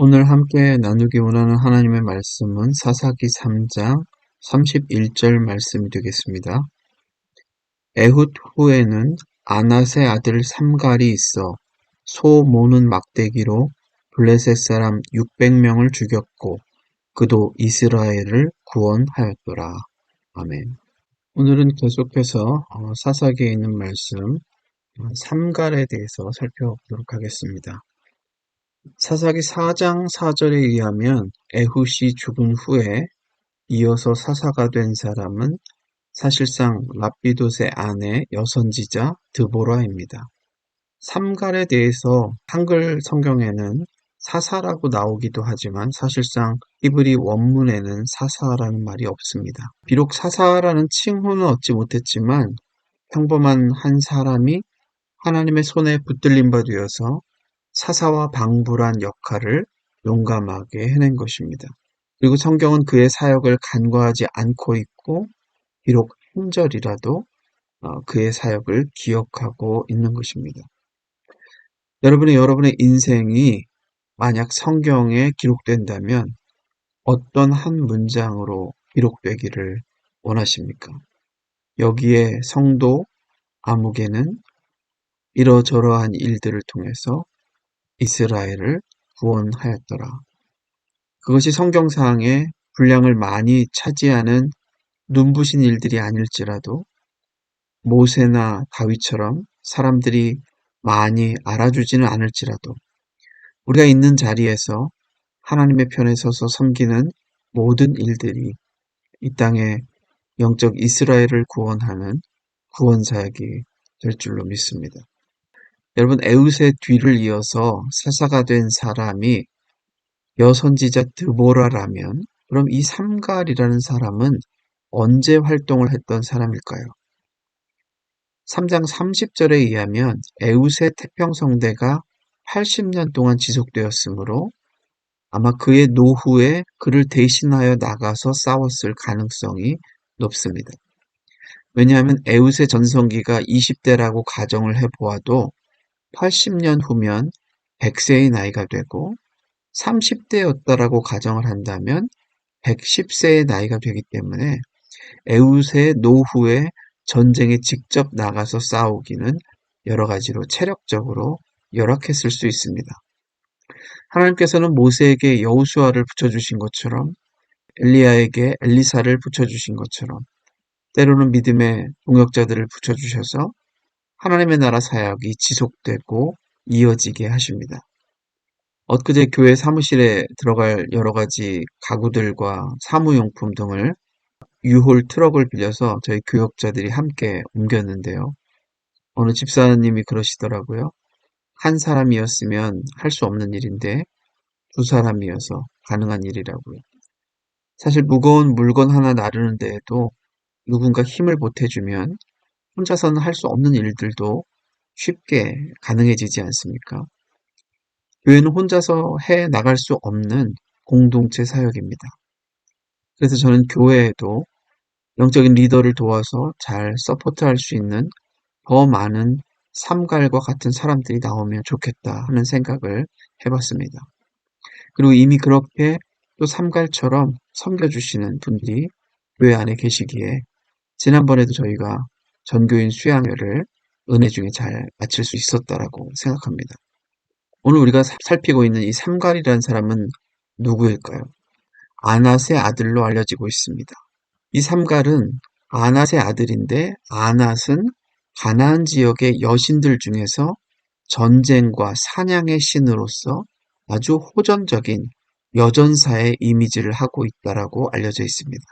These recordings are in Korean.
오늘 함께 나누기 원하는 하나님의 말씀은 사사기 3장 31절 말씀이 되겠습니다. 에훗 후에는 아낫의 아들 삼갈이 있어 소 모는 막대기로 블레셋 사람 600명을 죽였고 그도 이스라엘을 구원하였더라. 아멘. 오늘은 계속해서 어, 사사기에 있는 말씀 어, 삼갈에 대해서 살펴보도록 하겠습니다. 사사기 4장 4절에 의하면 에훗이 죽은 후에 이어서 사사가 된 사람은 사실상 랍비돗의 아내 여선지자 드보라입니다. 삼갈에 대해서 한글 성경에는 사사라고 나오기도 하지만 사실상 히브리 원문에는 사사라는 말이 없습니다. 비록 사사라는 칭호는 얻지 못했지만 평범한 한 사람이 하나님의 손에 붙들림 바 되어서 사사와 방불한 역할을 용감하게 해낸 것입니다. 그리고 성경은 그의 사역을 간과하지 않고 있고 비록 한 절이라도 어, 그의 사역을 기억하고 있는 것입니다. 여러분의 여러분의 인생이 만약 성경에 기록된다면 어떤 한 문장으로 기록되기를 원하십니까? 여기에 성도 아무개는 이러저러한 일들을 통해서 이스라엘을 구원하였더라. 그것이 성경상에 분량을 많이 차지하는 눈부신 일들이 아닐지라도 모세나 다윗처럼 사람들이 많이 알아주지는 않을지라도 우리가 있는 자리에서 하나님의 편에 서서 섬기는 모든 일들이 이 땅에 영적 이스라엘을 구원하는 구원사역이 될 줄로 믿습니다. 여러분 에웃의 뒤를 이어서 사사가 된 사람이 여선지자 드보라라면 그럼 이 삼갈이라는 사람은 언제 활동을 했던 사람일까요? 3장 30절에 의하면 에웃의 태평성대가 80년 동안 지속되었으므로 아마 그의 노후에 그를 대신하여 나가서 싸웠을 가능성이 높습니다. 왜냐하면 에웃의 전성기가 20대라고 가정을 해보아도 80년 후면 100세의 나이가 되고 30대였다라고 가정을 한다면 110세의 나이가 되기 때문에 에웃의 노후에 전쟁에 직접 나가서 싸우기는 여러 가지로 체력적으로 열악했을 수 있습니다. 하나님께서는 모세에게 여우수아를 붙여주신 것처럼 엘리야에게 엘리사를 붙여주신 것처럼 때로는 믿음의 동역자들을 붙여주셔서 하나님의 나라 사역이 지속되고 이어지게 하십니다. 엊그제 교회 사무실에 들어갈 여러 가지 가구들과 사무용품 등을 유홀 트럭을 빌려서 저희 교역자들이 함께 옮겼는데요. 어느 집사님이 그러시더라고요. 한 사람이었으면 할 수 없는 일인데 두 사람이어서 가능한 일이라고요. 사실 무거운 물건 하나 나르는 데에도 누군가 힘을 보태주면 혼자서는 할 수 없는 일들도 쉽게 가능해지지 않습니까? 교회는 혼자서 해 나갈 수 없는 공동체 사역입니다. 그래서 저는 교회에도 영적인 리더를 도와서 잘 서포트할 수 있는 더 많은 삼갈과 같은 사람들이 나오면 좋겠다 하는 생각을 해봤습니다. 그리고 이미 그렇게 또 삼갈처럼 섬겨주시는 분들이 교회 안에 계시기에 지난번에도 저희가 전교인 수양회를 은혜 중에 잘 마칠 수 있었다라고 생각합니다. 오늘 우리가 살피고 있는 이 삼갈이라는 사람은 누구일까요? 아낫의 아들로 알려지고 있습니다. 이 삼갈은 아낫의 아들인데 아낫은 가나안 지역의 여신들 중에서 전쟁과 사냥의 신으로서 아주 호전적인 여전사의 이미지를 하고 있다라고 알려져 있습니다.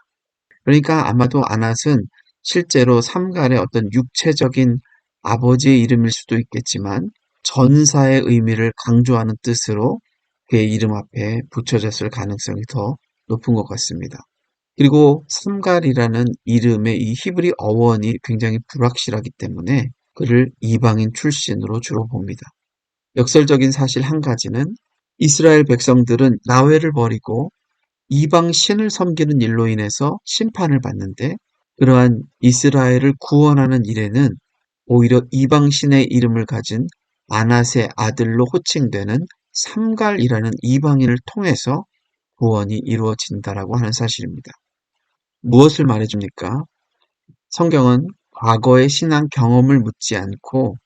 그러니까 아마도 아낫은 실제로 삼갈의 어떤 육체적인 아버지의 이름일 수도 있겠지만 전사의 의미를 강조하는 뜻으로 그의 이름 앞에 붙여졌을 가능성이 더 높은 것 같습니다. 그리고 삼갈이라는 이름의 이 히브리 어원이 굉장히 불확실하기 때문에 그를 이방인 출신으로 주로 봅니다. 역설적인 사실 한 가지는 이스라엘 백성들은 나회를 버리고 이방 신을 섬기는 일로 인해서 심판을 받는데 그러한 이스라엘을 구원하는 일에는 오히려 이방신의 이름을 가진 아낫의 아들로 호칭되는 삼갈이라는 이방인을 통해서 구원이 이루어진다라고 하는 사실입니다. 무엇을 말해줍니까? 성경은 과거의 신앙 경험을 묻지 않고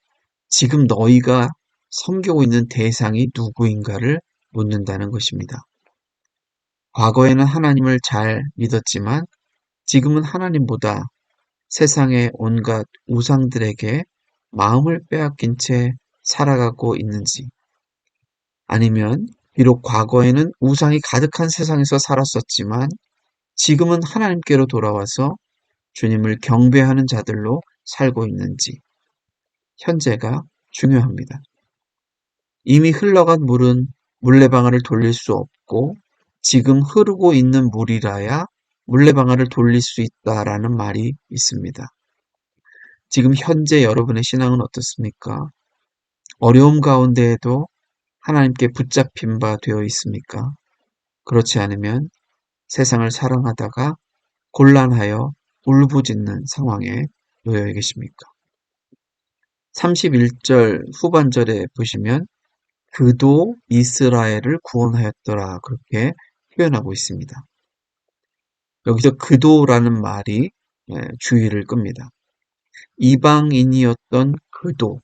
지금 너희가 섬기고 있는 대상이 누구인가를 묻는다는 것입니다. 과거에는 하나님을 잘 믿었지만 지금은 하나님보다 세상의 온갖 우상들에게 마음을 빼앗긴 채 살아가고 있는지 아니면 비록 과거에는 우상이 가득한 세상에서 살았었지만 지금은 하나님께로 돌아와서 주님을 경배하는 자들로 살고 있는지 현재가 중요합니다. 이미 흘러간 물은 물레방아를 돌릴 수 없고 지금 흐르고 있는 물이라야 물레방아를 돌릴 수 있다라는 말이 있습니다. 지금 현재 여러분의 신앙은 어떻습니까? 어려움 가운데에도 하나님께 붙잡힌 바 되어 있습니까? 그렇지 않으면 세상을 사랑하다가 곤란하여 울부짖는 상황에 놓여 계십니까? 31절 후반절에 보시면 그도 이스라엘을 구원하였더라 그렇게 표현하고 있습니다. 여기서 그도라는 말이 예, 주의를 끕니다. 이방인이었던 그도,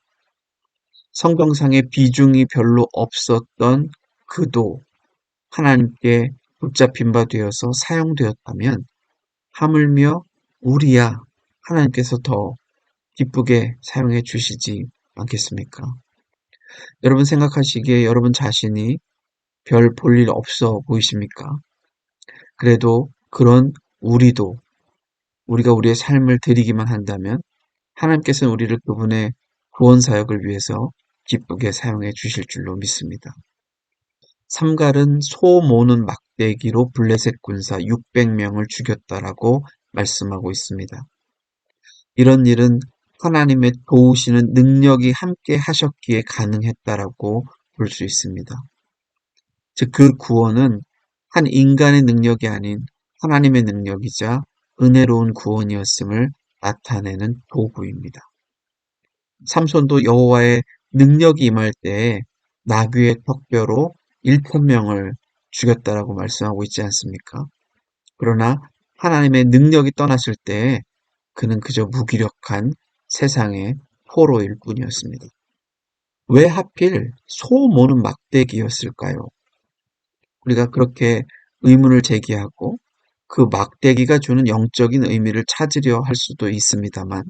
성경상의 비중이 별로 없었던 그도 하나님께 붙잡힌 바 되어서 사용되었다면 하물며 우리야 하나님께서 더 기쁘게 사용해 주시지 않겠습니까? 여러분 생각하시기에 여러분 자신이 별 볼 일 없어 보이십니까? 그래도 그런 우리도 우리가 우리의 삶을 드리기만 한다면 하나님께서는 우리를 그분의 구원 사역을 위해서 기쁘게 사용해 주실 줄로 믿습니다. 삼갈은 소 모는 막대기로 블레셋 군사 600명을 죽였다라고 말씀하고 있습니다. 이런 일은 하나님의 도우시는 능력이 함께 하셨기에 가능했다라고 볼 수 있습니다. 즉, 그 구원은 한 인간의 능력이 아닌 하나님의 능력이자 은혜로운 구원이었음을 나타내는 도구입니다. 삼손도 여호와의 능력이 임할 때에 나귀의 턱뼈로 1천명을 죽였다라고 말씀하고 있지 않습니까? 그러나 하나님의 능력이 떠났을 때에 그는 그저 무기력한 세상의 포로일 뿐이었습니다. 왜 하필 소 모는 막대기였을까요? 우리가 그렇게 의문을 제기하고 그 막대기가 주는 영적인 의미를 찾으려 할 수도 있습니다만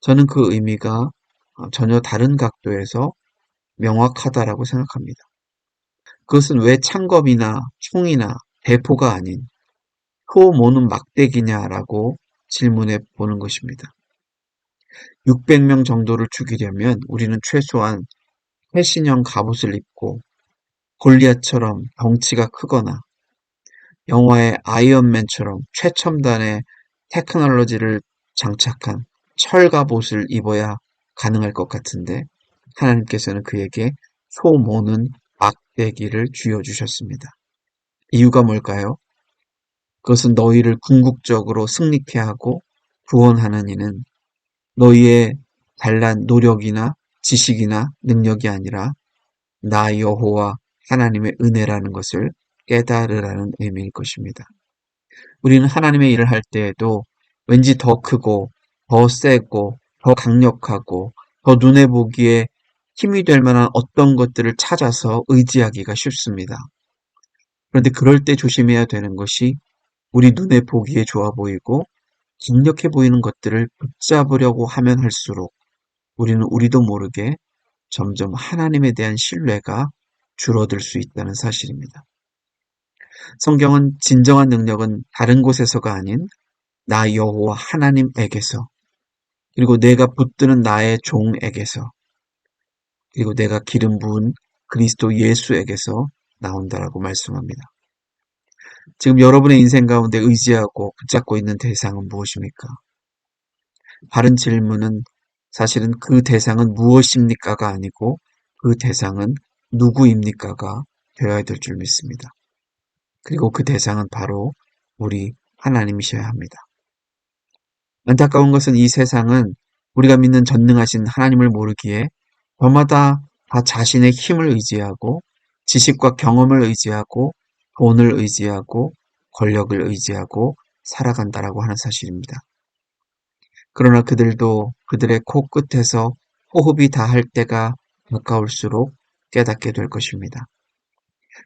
저는 그 의미가 전혀 다른 각도에서 명확하다라고 생각합니다. 그것은 왜 창겁이나 총이나 대포가 아닌 소 모는 막대기냐라고 질문해 보는 것입니다. 600명 정도를 죽이려면 우리는 최소한 최신형 갑옷을 입고 골리앗처럼 덩치가 크거나 영화의 아이언맨처럼 최첨단의 테크놀로지를 장착한 철갑옷을 입어야 가능할 것 같은데 하나님께서는 그에게 소 모는 막대기를 쥐어 주셨습니다. 이유가 뭘까요? 그것은 너희를 궁극적으로 승리케 하고 구원하는 이는 너희의 잘난 노력이나 지식이나 능력이 아니라 나 여호와 하나님의 은혜라는 것을 깨달으라는 의미일 것입니다. 우리는 하나님의 일을 할 때에도 왠지 더 크고 더 세고 더 강력하고 더 눈에 보기에 힘이 될 만한 어떤 것들을 찾아서 의지하기가 쉽습니다. 그런데 그럴 때 조심해야 되는 것이 우리 눈에 보기에 좋아 보이고 강력해 보이는 것들을 붙잡으려고 하면 할수록 우리는 우리도 모르게 점점 하나님에 대한 신뢰가 줄어들 수 있다는 사실입니다. 성경은 진정한 능력은 다른 곳에서가 아닌 나 여호와 하나님에게서 그리고 내가 붙드는 나의 종에게서 그리고 내가 기름 부은 그리스도 예수에게서 나온다라고 말씀합니다. 지금 여러분의 인생 가운데 의지하고 붙잡고 있는 대상은 무엇입니까? 바른 질문은 사실은 그 대상은 무엇입니까가 아니고 그 대상은 누구입니까가 되어야 될 줄 믿습니다. 그리고 그 대상은 바로 우리 하나님이셔야 합니다. 안타까운 것은 이 세상은 우리가 믿는 전능하신 하나님을 모르기에 저마다 다 자신의 힘을 의지하고 지식과 경험을 의지하고 돈을 의지하고 권력을 의지하고 살아간다라고 하는 사실입니다. 그러나 그들도 그들의 코끝에서 호흡이 다할 때가 가까울수록 깨닫게 될 것입니다.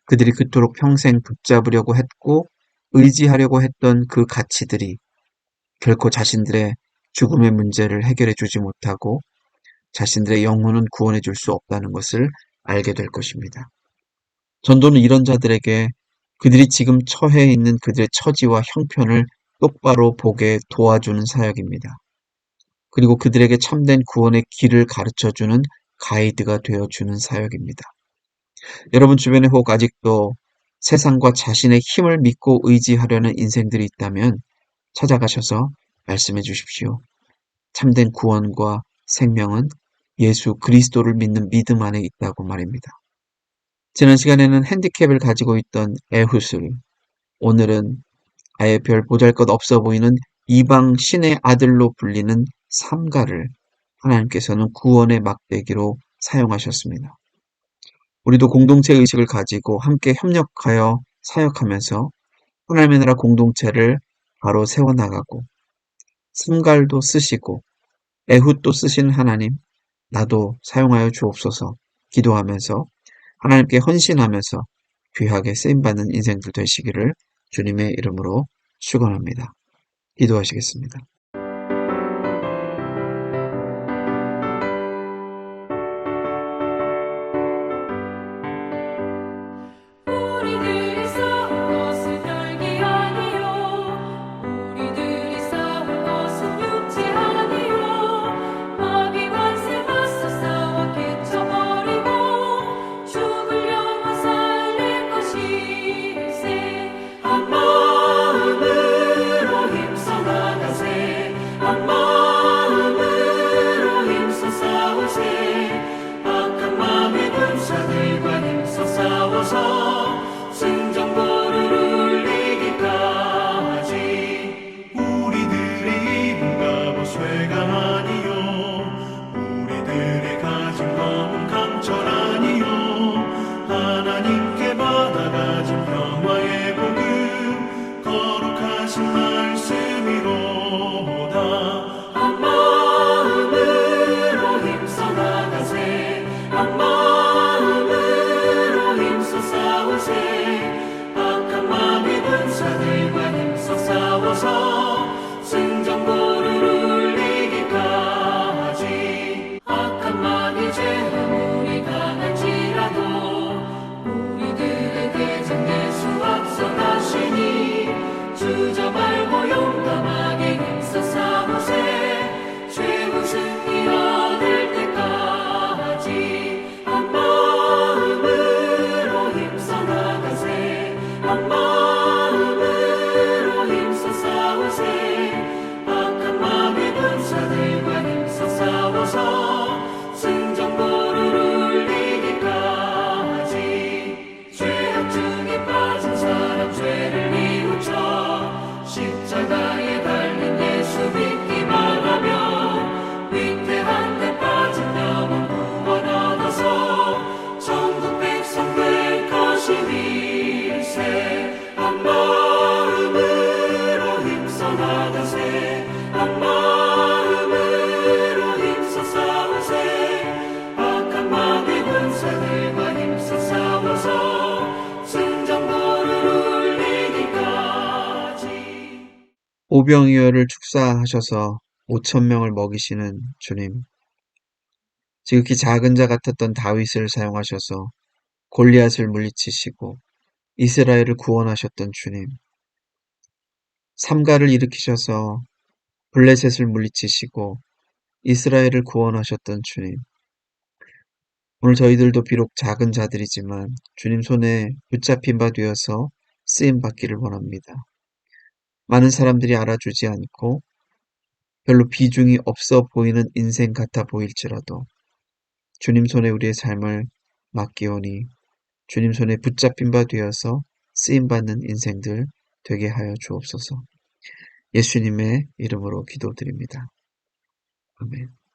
그들이 그토록 평생 붙잡으려고 했고 의지하려고 했던 그 가치들이 결코 자신들의 죽음의 문제를 해결해 주지 못하고 자신들의 영혼은 구원해 줄 수 없다는 것을 알게 될 것입니다. 전도는 이런 자들에게 그들이 지금 처해 있는 그들의 처지와 형편을 똑바로 보게 도와주는 사역입니다. 그리고 그들에게 참된 구원의 길을 가르쳐 주는 가이드가 되어 주는 사역입니다. 여러분 주변에 혹 아직도 세상과 자신의 힘을 믿고 의지하려는 인생들이 있다면 찾아가셔서 말씀해 주십시오. 참된 구원과 생명은 예수 그리스도를 믿는 믿음 안에 있다고 말입니다. 지난 시간에는 핸디캡을 가지고 있던 에훗을 오늘은 아예 별 보잘 것 없어 보이는 이방 신의 아들로 불리는 삼가를 하나님께서는 구원의 막대기로 사용하셨습니다. 우리도 공동체 의식을 가지고 함께 협력하여 사역하면서 하나님의 나라 공동체를 바로 세워나가고 삼갈도 쓰시고 에훗도 쓰신 하나님 나도 사용하여 주옵소서 기도하면서 하나님께 헌신하면서 귀하게 쓰임받는 인생들 되시기를 주님의 이름으로 축원합니다. 기도하시겠습니다. 오병이어를 축사하셔서 5천 명을 먹이시는 주님. 지극히 작은 자 같았던 다윗을 사용하셔서 골리앗을 물리치시고 이스라엘을 구원하셨던 주님. 삼가를 일으키셔서 블레셋을 물리치시고 이스라엘을 구원하셨던 주님. 오늘 저희들도 비록 작은 자들이지만 주님 손에 붙잡힌 바 되어서 쓰임 받기를 원합니다. 많은 사람들이 알아주지 않고 별로 비중이 없어 보이는 인생 같아 보일지라도 주님 손에 우리의 삶을 맡기오니 주님 손에 붙잡힌 바 되어서 쓰임 받는 인생들 되게 하여 주옵소서. 예수님의 이름으로 기도드립니다. 아멘.